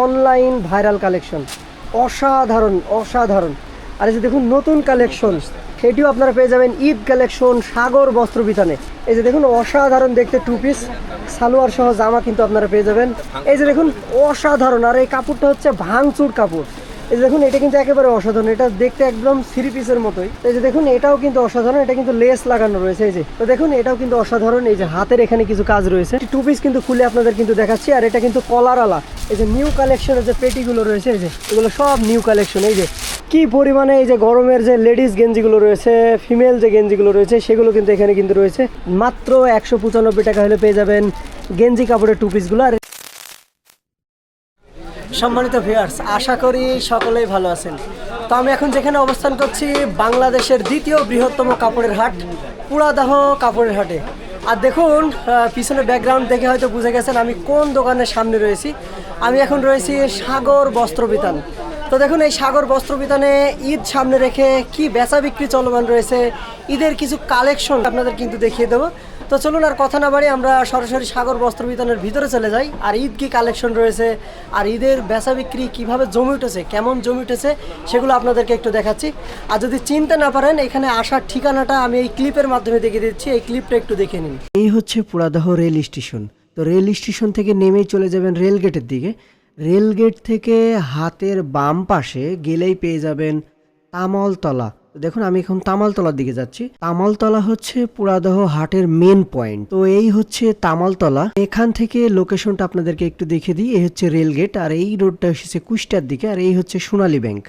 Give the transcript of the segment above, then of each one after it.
Online viral collection. অসাধারণ অসাধারণ। আর এই যে দেখুন, নতুন কালেকশন, সেটিও আপনারা পেয়ে যাবেন ঈদ কালেকশন, সাগর বস্ত্র বিতানে। এই যে দেখুন, অসাধারণ দেখতে টু পিস সালোয়ার সহ জামা কিন্তু আপনারা পেয়ে যাবেন। এই যে দেখুন, অসাধারণ। আর এই কাপড়টা হচ্ছে ভাঙচুর কাপড়। এই দেখুন, এটা কিন্তু একেবারে অসাধারণ। এটা দেখতে একদম থ্রি পিসের মতোই। এই যে দেখুন, এটাও কিন্তু অসাধারণ। এটা কিন্তু লেস লাগানো রয়েছে, এই যে। তো দেখুন, এটাও কিন্তু অসাধারণ। এই যে হাতের এখানে কিছু কাজ রয়েছে। টু পিস কিন্তু খুলে আপনাদের কিন্তু দেখাচ্ছি। আর এটা কিন্তু কলার আলা এই যে নিউ কালেকশনের যে পেটিগুলো রয়েছে, এই যে, এগুলো সব নিউ কালেকশন এই যে, কি পরিমাণে এই যে গরমের যে লেডিস গেঞ্জিগুলো রয়েছে ফিমেল যে গেঞ্জিগুলো রয়েছে, সেগুলো কিন্তু এখানে কিন্তু রয়েছে। মাত্র একশো পঁচানব্বই টাকা হলে পেয়ে যাবেন গেঞ্জি কাপড়ের টু পিসগুলো আর সম্মানিত ভিউয়ার্স আশা করি সকলেই ভালো আছেন। তো আমি এখন যেখানে অবস্থান করছি, বাংলাদেশের দ্বিতীয় বৃহত্তম কাপড়ের হাট, পুরাদাহ কাপড়ের হাটে। আর দেখুন পিছনে ব্যাকগ্রাউন্ড দেখে হয়তো বুঝে গেছেন আমি কোন দোকানের সামনে রয়েছি। আমি এখন রয়েছি সাগর বস্ত্র বিতান। তো দেখুন, এই সাগর বস্ত্র বিতানে ঈদ সামনে রেখে কি বেচা বিক্রি চলমান রয়েছে, ঈদের কিছু কালেকশন আপনাদের কিন্তু দেখিয়ে দেবো। তো চলুন আর কথা না বাড়ি আমরা সরাসরি সাগর বস্ত্র বিতানের ভিতরে চলে যাই। আর ঈদ কি কালেকশন রয়েছে? আর ঈদের বেচা বিক্রি কীভাবে জমে উঠেছে? কেমন জমে উঠেছে? সেগুলো আপনাদেরকে একটু দেখাচ্ছি। আর যদি চিনতে না পারেন, এখানে আসার ঠিকানাটা আমি এই ক্লিপের মাধ্যমে দেখিয়ে দিচ্ছি। এই ক্লিপটা একটু দেখে নিন। এই হচ্ছে পুরাদহ রেল স্টেশন। তো রেল স্টেশন থেকে নেমেই চলে যাবেন রেল গেটের দিকে। রেল গেট থেকে হাতের বাম পাশে গেলেই পেয়ে যাবেন তামলতলা। দেখুন, আমি এখন তামালতলার দিকে যাচ্ছি। তামালতলা হচ্ছে পুরাদহ হাটের মেন পয়েন্ট তো এই হচ্ছে তামালতলা। এখান থেকে লোকেশনটা আপনাদেরকে একটু দেখে দিই। এই হচ্ছে রেলগেট আর এই রোডটা এসেছে কুষ্টার দিকে আর এই হচ্ছে সোনালী ব্যাংক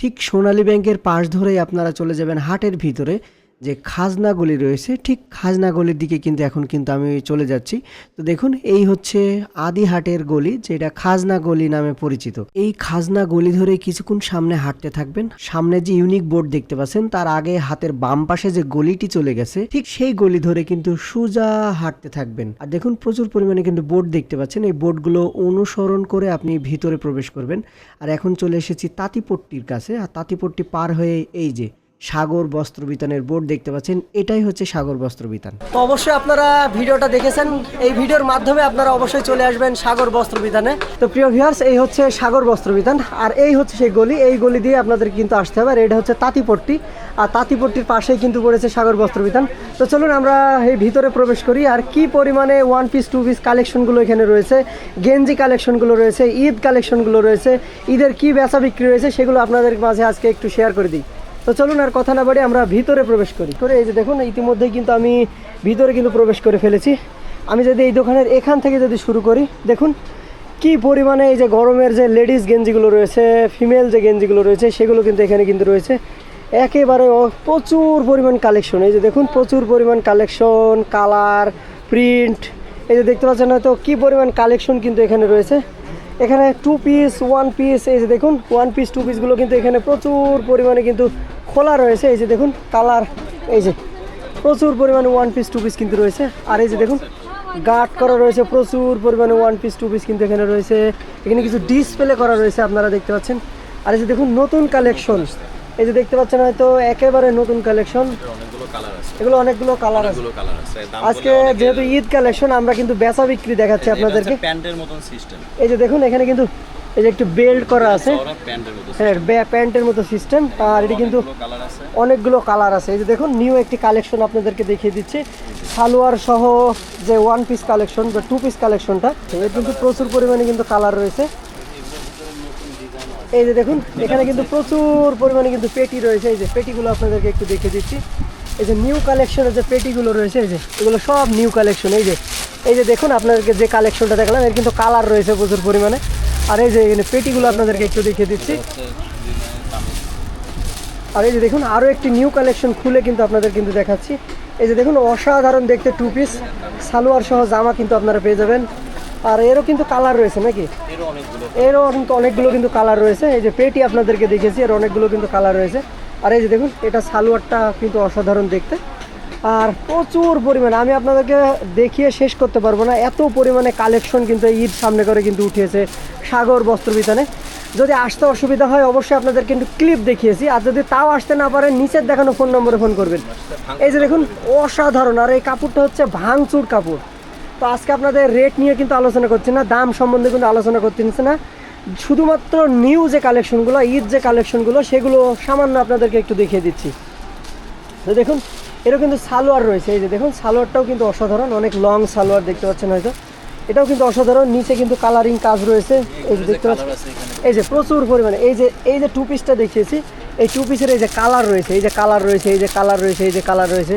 ঠিক সোনালী ব্যাংকের পাশ ধরেই আপনারা চলে যাবেন হাটের ভিতরে। যে খাজনা গলি রয়েছে, ঠিক খাজনা গলির দিকে কিন্তু এখন কিন্তু আমি চলে যাচ্ছি। তো দেখুন, এই হচ্ছে আদি হাটের গলি, যেটা খাজনা গলি নামে পরিচিত। এই খাজনা গলি ধরে কিছুক্ষণ সামনে হাঁটতে থাকবেন। সামনে যে ইউনিক বোর্ড দেখতে পাচ্ছেন, তার আগে হাতের বাম পাশে যে গলিটি চলে গেছে, ঠিক সেই গলি ধরে কিন্তু সোজা হাঁটতে থাকবেন। আর দেখুন, প্রচুর পরিমাণে কিন্তু বোর্ড দেখতে পাচ্ছেন। এই বোর্ডগুলো অনুসরণ করে আপনি ভিতরে প্রবেশ করবেন। আর এখন চলে এসেছি তাঁতিপট্টির কাছে। আর তাঁতিপট্টি পার হয়ে এই যে সাগর বস্ত্র বিতানের বোর্ড দেখতে পাচ্ছেন, এটাই হচ্ছে সাগর বস্ত্র বিতান তো অবশ্যই আপনারা ভিডিওটা দেখেছেন, এই ভিডিওর মাধ্যমে আপনারা অবশ্যই চলে আসবেন সাগর বস্ত্র বিতানে তো প্রিয় ভিউয়ার্স এই হচ্ছে সাগর বস্ত্র বিতান আর এই হচ্ছে সেই গলি, এই গলি দিয়ে আপনাদের কিন্তু আসতে হবে, আর এটা হচ্ছে তাঁতিপট্টি, আর তাঁতিপট্টির পাশেই কিন্তু পড়েছে সাগর বস্ত্র বিতান তো চলুন আমরা এই ভিতরে প্রবেশ করি, আর কি পরিমাণে ওয়ান পিস টু পিস কালেকশনগুলো এখানে রয়েছে, গেঞ্জি কালেকশনগুলো রয়েছে, ঈদ কালেকশনগুলো রয়েছে, ঈদের কি বেচা বিক্রি রয়েছে, সেগুলো আপনাদের মাঝে আজকে একটু শেয়ার করে দিই। তো চলুন আর কথা না বাড়ি আমরা ভিতরে প্রবেশ করি। করে এই যে দেখুন ইতিমধ্যেই কিন্তু আমি ভিতরে কিন্তু প্রবেশ করে ফেলেছি। আমি যদি এই দোকানের এখান থেকে যদি শুরু করি, দেখুন কি পরিমাণে এই যে গরমের যে লেডিস গেঞ্জিগুলো রয়েছে, ফিমেল যে গেঞ্জিগুলো রয়েছে, সেগুলো কিন্তু এখানে কিন্তু রয়েছে। একেবারে প্রচুর পরিমাণ কালেকশন। এই যে দেখুন, প্রচুর পরিমাণ কালেকশন, কালার, প্রিন্ট। এই যে দেখতে পাচ্ছেন হয়তো কী পরিমাণ কালেকশন কিন্তু এখানে রয়েছে। এখানে টু পিস ওয়ান পিস এই যে দেখুন ওয়ান পিস টু পিসগুলো কিন্তু এখানে প্রচুর পরিমাণে কিন্তু খোলা রয়েছে। এই যে দেখুন, কালার, এই যে প্রচুর পরিমাণে ওয়ান পিস টু পিস কিন্তু রয়েছে। আর এই যে দেখুন গার্ড করা রয়েছে, প্রচুর পরিমাণে ওয়ান পিস টু পিস কিন্তু এখানে রয়েছে। এখানে কিছু ডিসপ্লে করা রয়েছে আপনারা দেখতে পাচ্ছেন। আর এই যে দেখুন, নতুন কালেকশন এই যে দেখতে পাচ্ছেন হয়তো একেবারে নতুন কালেকশন এগুলো অনেকগুলো কালার আছে। আজকে যেহেতু ঈদ কালেকশন আমরা কিন্তু বেচা বিক্রি দেখাচ্ছি আপনাদেরকে। প্যান্টের মতন সিস্টেম এই যে দেখুন এখানে কিন্তু এই যে একটু বেল্ট করা আছে। হ্যাঁ ব্যা- প্যান্টের মতো সিস্টেম আর এটি কিন্তু অনেকগুলো কালার আছে। এই যে দেখুন নিউ একটি কালেকশন আপনাদেরকে দেখিয়ে দিচ্ছি। সালোয়ার সহ যে ওয়ান পিস কালেকশন বা টু পিস কালেকশনটা এর কিন্তু প্রচুর পরিমাণে কিন্তু কালার রয়েছে। এই যে দেখুন, এখানে কিন্তু প্রচুর পরিমাণে কিন্তু পেটি রয়েছে। এই যে পেটিগুলো আপনাদেরকে একটু দেখিয়ে দিচ্ছি। এই যে নিউ কালেকশনের যে পেটিগুলো রয়েছে, এই যে, এগুলো সব নিউ কালেকশন এই যে এই যে দেখুন, আপনাদেরকে যে কালেকশনটা দেখালাম, এর কিন্তু কালার রয়েছে প্রচুর পরিমাণে। আর এই যে এখানে পেটিগুলো আপনাদেরকে একটু দেখিয়ে দিচ্ছি। আর এই যে দেখুন আরও একটি নিউ কালেকশন খুলে কিন্তু আপনাদের কিন্তু দেখাচ্ছি। এই যে দেখুন, অসাধারণ দেখতে টু পিস সালোয়ার সহ জামা কিন্তু আপনারা পেয়ে যাবেন। আর এরও কিন্তু কালার রয়েছে নাকি? এরও কিন্তু অনেকগুলো কিন্তু কালার রয়েছে। এই যে পেটি আপনাদেরকে দেখেছি এর অনেকগুলো কিন্তু কালার রয়েছে। আর এই যে দেখুন এটা সালোয়ারটা কিন্তু অসাধারণ দেখতে। আর প্রচুর পরিমাণে আমি আপনাদেরকে দেখিয়ে শেষ করতে পারব না এত পরিমাণে কালেকশন কিন্তু ঈদ সামনে করে কিন্তু উঠিয়েছে সাগর বস্ত্র বিতানে। যদি আসতে অসুবিধা হয় অবশ্যই আপনাদের কিন্তু ক্লিপ দেখিয়েছি। আর যদি তাও আসতে না পারেন নিচের দেখানো ফোন নম্বরে ফোন করবেন। এই যে দেখুন অসাধারণ। আর এই কাপড়টা হচ্ছে ভাঙচুর কাপড়। তো আজকে আপনাদের রেট নিয়ে কিন্তু আলোচনা করছি না, দাম সম্বন্ধে কিন্তু আলোচনা করতেছি না। শুধুমাত্র নিউ যে কালেকশনগুলো ঈদ যে কালেকশনগুলো সেগুলো সামান্য আপনাদেরকে একটু দেখিয়ে দিচ্ছি। তো দেখুন, এরও কিন্তু সালোয়ার রয়েছে। এই যে দেখুন, সালোয়ারটাও কিন্তু অসাধারণ, অনেক লং সালোয়ার দেখতে পাচ্ছেন হয়তো। এটাও কিন্তু অসাধারণ, নিচে কিন্তু কালারিং কাজ রয়েছে। এই যে দেখতে পাচ্ছেন, এই যে প্রচুর পরিমাণে, এই যে এই যে টু পিসটা দেখিয়েছি, এই টু পিসের এই যে কালার রয়েছে, এই যে কালার রয়েছে, এই যে কালার রয়েছে, এই যে কালার রয়েছে।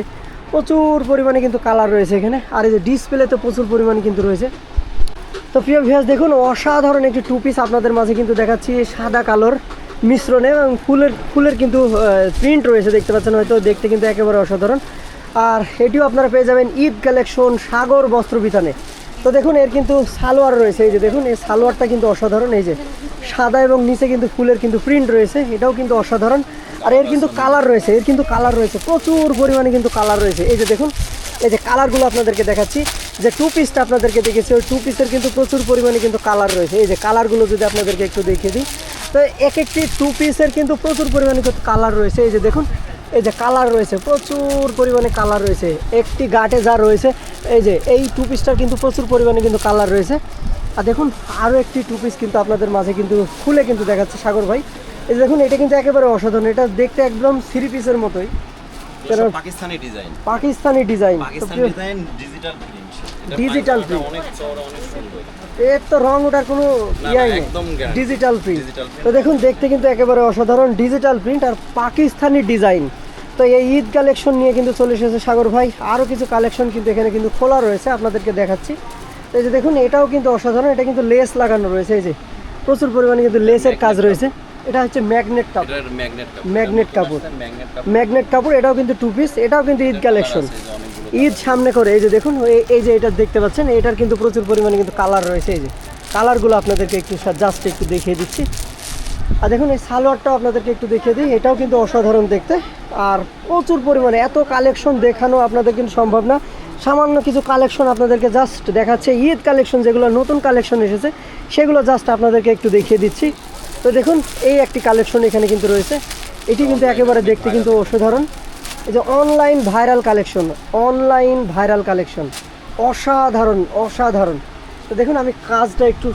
প্রচুর পরিমাণে কিন্তু কালার রয়েছে এখানে। আর এই যে ডিসপ্লেতে প্রচুর পরিমাণে কিন্তু রয়েছে। তো প্রিয় ভিউয়ার্স দেখুন, অসাধারণ একটি টু পিস আপনাদের মাঝে কিন্তু দেখাচ্ছি সাদা কালোর মিশ্রণে এবং ফুলের ফুলের কিন্তু প্রিন্ট রয়েছে, দেখতে পাচ্ছেন হয়তো, দেখতে কিন্তু একেবারে অসাধারণ। আর এটিও আপনারা পেয়ে যাবেন ঈদ কালেকশন সাগর বস্ত্র বিতানে। তো দেখুন, এর কিন্তু সালোয়ার রয়েছে, এই যে দেখুন, এই সালোয়ারটা কিন্তু অসাধারণ, এই যে সাদা এবং নিচে কিন্তু ফুলের কিন্তু প্রিন্ট রয়েছে, এটাও কিন্তু অসাধারণ। আর এর কিন্তু কালার রয়েছে, এর কিন্তু কালার রয়েছে, প্রচুর পরিমাণে কিন্তু কালার রয়েছে। এই যে দেখুন, এই যে কালারগুলো আপনাদেরকে দেখাচ্ছি, যে টু পিসটা আপনাদেরকে দেখেছি ওই টু পিসের কিন্তু প্রচুর পরিমাণে কিন্তু কালার রয়েছে। এই যে কালারগুলো যদি আপনাদেরকে একটু দেখিয়ে দিই, তো এক একটি টু পিসের কিন্তু প্রচুর পরিমাণে কিন্তু কালার রয়েছে। এই যে দেখুন, এই যে কালার রয়েছে, প্রচুর পরিমাণে কালার রয়েছে। একটি গাটে যা রয়েছে, এই যে এই টু পিসটার কিন্তু প্রচুর পরিমাণে কিন্তু কালার রয়েছে। আর দেখুন আরও একটি টু পিস কিন্তু আপনাদের মাঝে কিন্তু খুলে কিন্তু দেখাচ্ছে সাগর ভাই। এই দেখুন এটা কিন্তু একেবারে অসাধারণ। এটা দেখতে একদম থ্রি পিসের মতোই। Pakistani design. Pakistani design. Pakistani design digital print Digital print। অনেক চওড়া অনেক সুন্দর। এর তো রং ওঠার কোনো ইয়াই নেই। ডিজিটাল প্রিন্ট তো দেখুন দেখতে কিন্তু একেবারে অসাধারণ। ডিজিটাল প্রিন্ট আর পাকিস্তানি ডিজাইন। তো এই ঈদ কালেকশন নিয়ে কিন্তু চলে এসেছে সাগর ভাই। আরও কিছু কালেকশন কিন্তু এখানে কিন্তু খোলা রয়েছে আপনাদেরকে দেখাচ্ছি। এই যে দেখুন এটাও কিন্তু অসাধারণ। এটা কিন্তু লেস লাগানো রয়েছে। এই যে প্রচুর পরিমাণে কিন্তু লেসের কাজ রয়েছে। এটা হচ্ছে ম্যাগনেট কাপড়। ম্যাগনেট কাপড়। ম্যাগনেট কাপড়। এটাও কিন্তু টু পিস এটাও কিন্তু ঈদ কালেকশন ঈদ সামনে করে এই যে দেখুন এই- এই যে এটা দেখতে পাচ্ছেন এটার কিন্তু প্রচুর পরিমাণে কিন্তু কালার রয়েছে এই যে। কালারগুলো আপনাদেরকে একটু জাস্ট একটু দেখিয়ে দিচ্ছি। আর দেখুন এই সালোয়ারটাও আপনাদেরকে একটু দেখিয়ে দিই এটাও কিন্তু অসাধারণ দেখতে। আর প্রচুর পরিমাণে এত কালেকশন দেখানো আপনাদের কিন্তু সম্ভব না। সামান্য কিছু কালেকশন আপনাদেরকে জাস্ট দেখাচ্ছে। ঈদ কালেকশন যেগুলো নতুন কালেকশন এসেছে সেগুলো জাস্ট আপনাদেরকে একটু দেখিয়ে দিচ্ছি। তো দেখুন এই একটি কালেকশন এখানে কিন্তু রয়েছে। এটি কিন্তু একেবারে দেখতে কিন্তু অসাধারণ। এই যে online viral collection online viral collection অসাধারণ অসাধারণ। তো দেখুন আমি কাজটা একটু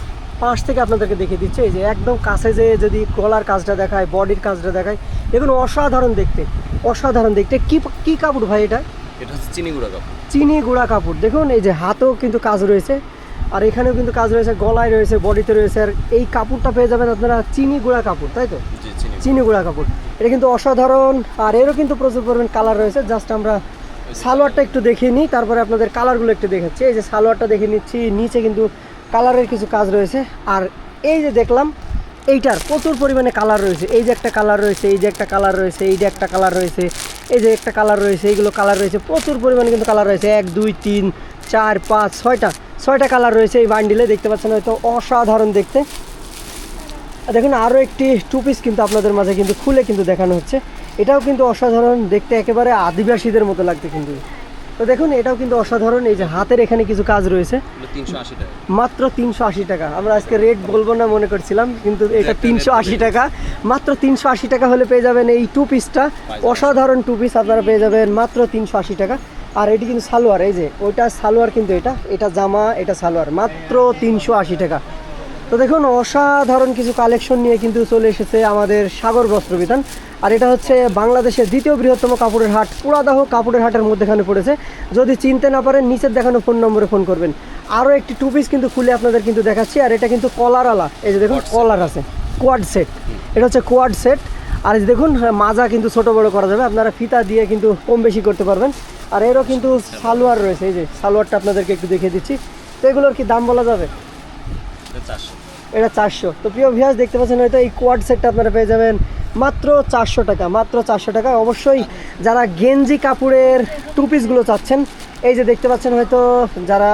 পাশ থেকে আপনাদেরকে দেখিয়ে দিচ্ছি। এই যে একদম কাছে যেয়ে যদি কলার কাজটা দেখায় বডির কাজটা দেখায় দেখুন অসাধারণ দেখতে অসাধারণ দেখতে। কি কি কাপড় ভাই এটা? এটা হচ্ছে চিনি গুঁড়া কাপড়। চিনি গুঁড়া কাপড়। দেখুন এই যে হাতেও কিন্তু কাজ রয়েছে। আর এখানেও কিন্তু কাজ রয়েছে গলায় রয়েছে বডিতে রয়েছে আর এই কাপড়টা পেয়ে যাবেন আপনারা চিনি গুঁড়া কাপড় তাই তো? চিনি গুঁড়া কাপড়। এটা কিন্তু অসাধারণ আর এরও কিন্তু প্রচুর পরিমাণ কালার রয়েছে। জাস্ট আমরা সালোয়ারটা একটু দেখিয়ে নিই তারপরে আপনাদের কালারগুলো একটু দেখাচ্ছি। এই যে সালোয়ারটা দেখে নিচ্ছি নিচে কিন্তু কালারের কিছু কাজ রয়েছে। আর এই যে দেখলাম এইটার প্রচুর পরিমাণে কালার রয়েছে। এই যে একটা কালার রয়েছে এই যে একটা কালার রয়েছে এই যে একটা কালার রয়েছে এই যে একটা কালার রয়েছে এইগুলো কালার রয়েছে। প্রচুর পরিমাণে কিন্তু কালার রয়েছে। এক দুই তিন চার পাঁচ ছয়টা। ছয়টা কালার রয়েছে এই বান্ডিলে দেখতে পাচ্ছেন হয়তো অসাধারণ দেখতে। দেখুন আরও একটি টু পিস কিন্তু আপনাদের মাঝে কিন্তু খুলে কিন্তু দেখানো হচ্ছে। এটাও কিন্তু অসাধারণ দেখতে একেবারে আদিবাসীদের মতো লাগতে কিন্তু। তো দেখুন এটাও কিন্তু অসাধারণ এই যে হাতের এখানে কিছু কাজ রয়েছে। মাত্র তিনশো আশি টাকা। আমরা আজকে রেট বলব না মনে করছিলাম কিন্তু এটা তিনশো আশি টাকা। মাত্র তিনশো আশি টাকা হলে পেয়ে যাবেন এই টু। পিসটা অসাধারণ টু পিস আপনারা পেয়ে যাবেন মাত্র তিনশো আশি টাকা। আর এটি কিন্তু সালোয়ার, এই যে, ওইটা সালোয়ার কিন্তু এটা এটা জামা, এটা সালোয়ার, মাত্র তিনশো আশি টাকা। তো দেখুন, অসাধারণ কিছু কালেকশন নিয়ে কিন্তু চলে এসেছে আমাদের সাগর বস্ত্র বিধান আর এটা হচ্ছে বাংলাদেশের দ্বিতীয় বৃহত্তম কাপড়ের হাট পুরাদাহ কাপড়ের হাটের মধ্যেখানে পড়েছে। যদি চিনতে না পারেন, নিচের দেখানো ফোন নম্বরে ফোন করবেন। আরও একটি টু পিস কিন্তু খুলে আপনাদের কিন্তু দেখাচ্ছি, আর এটা কিন্তু কলারওয়ালা এই যে দেখুন, কলার আছে কোয়াড সেট এটা হচ্ছে কোয়াড সেট আর দেখুন, মাজা কিন্তু ছোট বড় করা যাবে, আপনারা ফিতা দিয়ে কিন্তু কম বেশি করতে পারবেন। আর এরও কিন্তু সালোয়ার রয়েছে এই যে সালোয়ারটা আপনাদেরকে একটু দেখিয়ে দিচ্ছি। তো এগুলোর কি দাম বলা যাবে? এটা চারশো। তো প্রিয় ভিয়াস দেখতে পাচ্ছেন হয়তো এই কোয়াড সেটটা আপনারা পেয়ে যাবেন মাত্র চারশো টাকা মাত্র চারশো টাকা অবশ্যই যারা গেঞ্জি কাপড়ের টু পিসগুলো চাচ্ছেন এই যে দেখতে পাচ্ছেন হয়তো যারা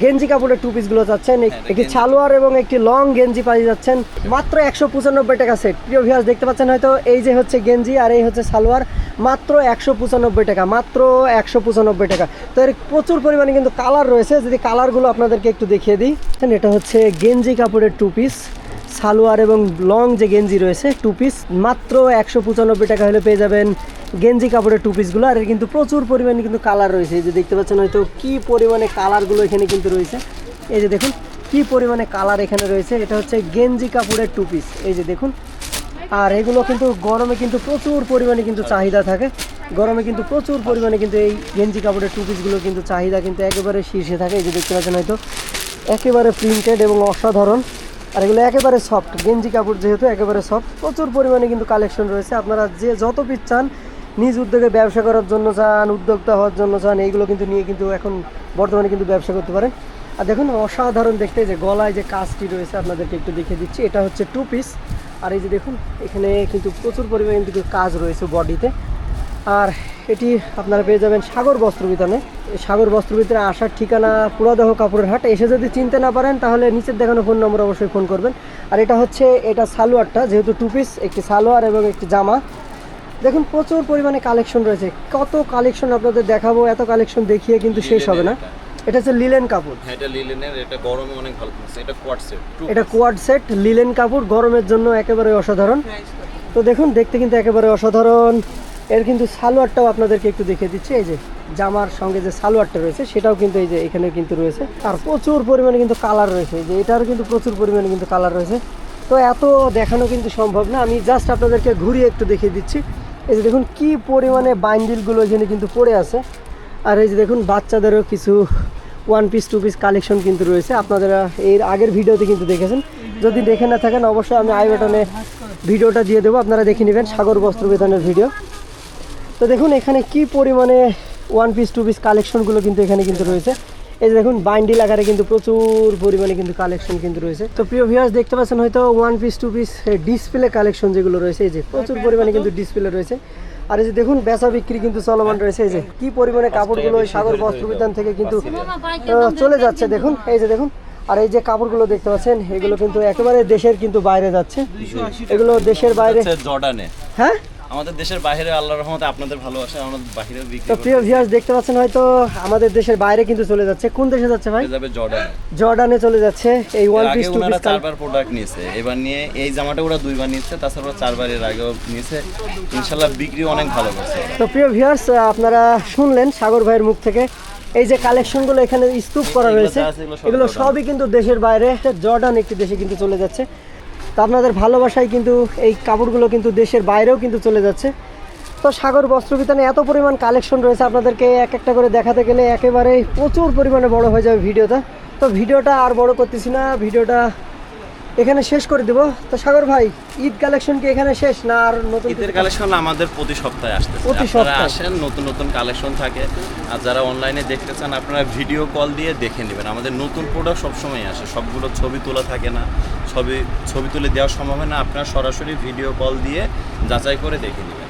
গেঞ্জি কাপড়ের টু পিসগুলো চাচ্ছেন এক- হ্যাঁ, একটি। সালোয়ার এবং একটি লং গেঞ্জি পাই যাচ্ছেন মাত্র একশো পঁচানব্বই টাকা সেট প্রিয় ভিয়াস দেখতে পাচ্ছেন হয়তো এই যে হচ্ছে গেঞ্জি আর এই হচ্ছে সালোয়ার মাত্র একশো পঁচানব্বই টাকা মাত্র একশো পঁচানব্বই টাকা। তো এর প্রচুর পরিমাণে কিন্তু কালার রয়েছে যদি কালারগুলো আপনাদেরকে একটু দেখিয়ে দিই এটা হচ্ছে গেঞ্জি কাপড়ের টু পিস সালোয়ার এবং লং যে গেঞ্জি রয়েছে টু পিস মাত্র একশো পঁচানব্বই টাকা হলে পেয়ে যাবেন গেঞ্জি কাপড়ের টু পিসগুলো আর কিন্তু প্রচুর পরিমাণে কিন্তু কালার রয়েছে। এই যে দেখতে পাচ্ছেন হয়তো কি পরিমাণে কালারগুলো এখানে কিন্তু রয়েছে। এই যে দেখুন, কি পরিমাণে কালার এখানে রয়েছে। এটা হচ্ছে গেঞ্জি কাপড়ের টু পিস এই যে দেখুন, আর এগুলো কিন্তু গরমে কিন্তু প্রচুর পরিমাণে কিন্তু চাহিদা থাকে। গরমে কিন্তু প্রচুর পরিমাণে কিন্তু এই গেঞ্জি কাপড়ের টু পিসগুলো কিন্তু চাহিদা কিন্তু একেবারে শীর্ষে থাকে। এই যে দেখতে পাচ্ছেন হয়তো একেবারে প্রিন্টেড এবং অসাধারণ। আর এগুলো একেবারে সফট গেঞ্জি কাপড় যেহেতু একেবারে সফট প্রচুর পরিমাণে কিন্তু কালেকশন রয়েছে। আপনারা যে যত পিস চান, নিজ উদ্যোগে ব্যবসা করার জন্য চান, উদ্যোক্তা হওয়ার জন্য চান, এইগুলো কিন্তু নিয়ে কিন্তু এখন বর্তমানে কিন্তু ব্যবসা করতে পারেন। আর দেখুন, অসাধারণ দেখতে যে গলায় যে কাজটি রয়েছে, আপনাদেরকে একটু দেখিয়ে দিচ্ছি। এটা হচ্ছে টু পিস আর এই যে দেখুন, এখানে কিন্তু প্রচুর পরিমাণে কিন্তু কাজ রয়েছে বডিতে। আর এটি আপনারা পেয়ে যাবেন সাগর বস্ত্র বিতানে। সাগর বস্ত্র বিতানে আসার ঠিকানা পুরাদহ কাপড়ের হাট। এসে যদি চিনতে না পারেন তাহলে নিচের দেখানো ফোন নম্বর অবশ্যই ফোন করবেন। আর এটা হচ্ছে এটা সালোয়ারটা যেহেতু টু পিস একটি সালোয়ার এবং একটি জামা। দেখুন প্রচুর পরিমাণে কালেকশন রয়েছে। কত কালেকশন আপনাদের দেখাবো এত কালেকশন দেখিয়ে কিন্তু শেষ হবে না। এটা। হচ্ছে লিলেন কাপড়। হ্যাঁ এটা লিলেনের এটা গরমে অনেক ভালো থাকছে এটা কোয়াট সেট এটা কোয়াড সেট লিলেন কাপড় গরমের জন্য একেবারে অসাধারণ। তো দেখুন দেখতে কিন্তু একেবারে অসাধারণ। এর কিন্তু সালোয়ারটাও আপনাদেরকে একটু দেখিয়ে দিচ্ছি। এই যে জামার সঙ্গে যে সালোয়ারটা রয়েছে, সেটাও কিন্তু এই যে এখানে কিন্তু রয়েছে। আর প্রচুর পরিমাণে কিন্তু কালার রয়েছে। যে এটারও কিন্তু প্রচুর পরিমাণে কিন্তু কালার রয়েছে। তো এত দেখানো কিন্তু সম্ভব না। আমি জাস্ট আপনাদেরকে ঘুরিয়ে একটু দেখিয়ে দিচ্ছি। এই যে দেখুন কি পরিমাণে বাইন্ডিলগুলো এখানে কিন্তু পড়ে আছে। আর এই যে দেখুন, বাচ্চাদেরও কিছু one piece two piece collection কিন্তু রয়েছে। আপনারা এর আগের ভিডিওতে কিন্তু দেখেছেন। যদি দেখে না থাকেন, অবশ্যই আমি আই বাটনে ভিডিওটা দিয়ে দেবো। আপনারা দেখে নেবেন সাগর বস্ত্র বেতনের ভিডিও। তো দেখুন এখানে কি পরিমাণে ওয়ান পিস টু পিস কালেকশনগুলো কিন্তু এখানে কিন্তু রয়েছে। এই যে দেখুন বাইন্ডিল আকারে কিন্তু প্রচুর পরিমাণে কিন্তু কালেকশন কিন্তু রয়েছে। তো প্রিয় ভিউয়ার্স দেখতে পাচ্ছেন হয়তো one piece two piece display collection যেগুলো রয়েছে এই যে প্রচুর পরিমাণে কিন্তু ডিসপ্লে রয়েছে। আর এই যে দেখুন বেচা বিক্রি কিন্তু চলমান রয়েছে এই যে কি পরিমাণে কাপড়গুলো ওই সাগর বস্ত্র বিতান থেকে কিন্তু চলে যাচ্ছে দেখুন এই যে দেখুন। আর এই যে কাপড়গুলো দেখতে পাচ্ছেন এগুলো কিন্তু একেবারে দেশের কিন্তু বাইরে যাচ্ছে। এগুলো দেশের বাইরে জর্ডানে। হ্যাঁ? আমাদের দেশের বাইরে আল্লাহর রহমতে আপনাদের ভালোবাসা আমাদের বাইরে বিক্রি তো প্রিয় ভিউয়ার্স দেখতে পাচ্ছেন হয়তো আমাদের দেশের বাইরে কিন্তু চলে যাচ্ছে। কোন দেশে যাচ্ছে ভাই? যাবে জর্ডানে। জর্ডানে চলে যাচ্ছে এই ওয়ান পিস টু পিস চারবার প্রোডাক্ট নিয়েছে। এবার নিয়ে এই জামাটা ওরা দুইবার নিচ্ছে তাছাড়া চারবার এর আগেও নিয়েছে। ইনশাল্লাহ বিক্রি অনেক ভালো করছে। তো প্রিয় ভিউয়ার্স আপনারা শুনলেন সাগর ভাইয়ের মুখ থেকে। এই যে কালেকশনগুলো এখানে স্তূপ করা রয়েছে এগুলো। সবই কিন্তু দেশের বাইরে জর্ডান একটি দেশে কিন্তু চলে যাচ্ছে। তো আপনাদের ভালোবাসায় কিন্তু এই কাপড়গুলো কিন্তু দেশের বাইরেও কিন্তু চলে যাচ্ছে। তো সাগর বস্ত্রবিতানে এত পরিমাণ কালেকশন রয়েছে আপনাদেরকে এক একটা করে দেখাতে গেলে একেবারেই প্রচুর পরিমাণে বড় হয়ে যাবে ভিডিওটা। তো ভিডিওটা আর বড় করতেছি না, ভিডিওটা এখানে শেষ করে দেব। তো সাগর ভাই ঈদ কালেকশন কি এখানে শেষ না আর নতুন ঈদের কালেকশন আমাদের প্রতি সপ্তাহে আসতে প্রতি সপ্তাহে। আসেন নতুন নতুন কালেকশন থাকে। আর যারা অনলাইনে দেখতে চান আপনারা ভিডিও কল দিয়ে দেখে নেবেন। আমাদের নতুন প্রোডাক্ট সব সময় আসে। সবগুলো ছবি তোলা থাকে না। ছবি ছবি তুলে দেওয়া সম্ভব না। আপনারা সরাসরি ভিডিও কল দিয়ে যাচাই করে দেখে নেবেন।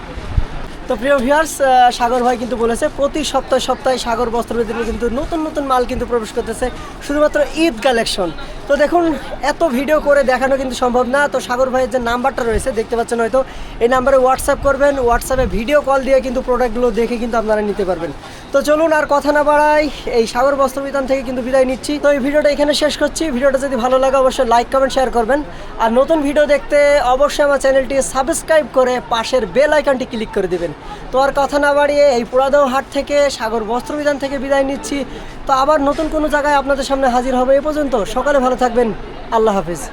তো প্রিয় ভিউয়ার্স সাগর ভাই কিন্তু বলেছে, প্রতি সপ্তাহে সপ্তাহে সাগর বস্ত্র বিতানে কিন্তু নতুন নতুন মাল কিন্তু প্রবেশ করতেছে, শুধুমাত্র ঈদ কালেকশন তো দেখুন, এত ভিডিও করে দেখানো কিন্তু সম্ভব না। তো সাগর ভাইয়ের যে নাম্বারটা রয়েছে, দেখতে পাচ্ছেন হয়তো, এই নাম্বারে হোয়াটসঅ্যাপ করবেন হোয়াটসঅ্যাপে ভিডিও কল দিয়ে কিন্তু প্রোডাক্টগুলো দেখে কিন্তু আপনারা নিতে পারবেন। তো চলুন আর কথা না বাড়াই, এই সাগর বস্ত্র বিতান থেকে কিন্তু বিদায় নিচ্ছি। তো এই ভিডিওটা এখানে শেষ করছি। ভিডিওটা যদি ভালো লাগে, অবশ্যই লাইক কমেন্ট শেয়ার করবেন। আর নতুন ভিডিও দেখতে অবশ্যই আমার চ্যানেলটি সাবস্ক্রাইব করে পাশের বেল আইকনটি ক্লিক করে দিবেন। তো আর কথা না বাড়িয়ে এই পুরাদহ হাট থেকে, সাগর বস্ত্র বিধান থেকে বিদায় নিচ্ছি। তো আবার নতুন কোনো জায়গায় আপনাদের সামনে হাজির হবে এ পর্যন্ত। সকালে ভালো থাকবেন। আল্লাহ হাফিজ।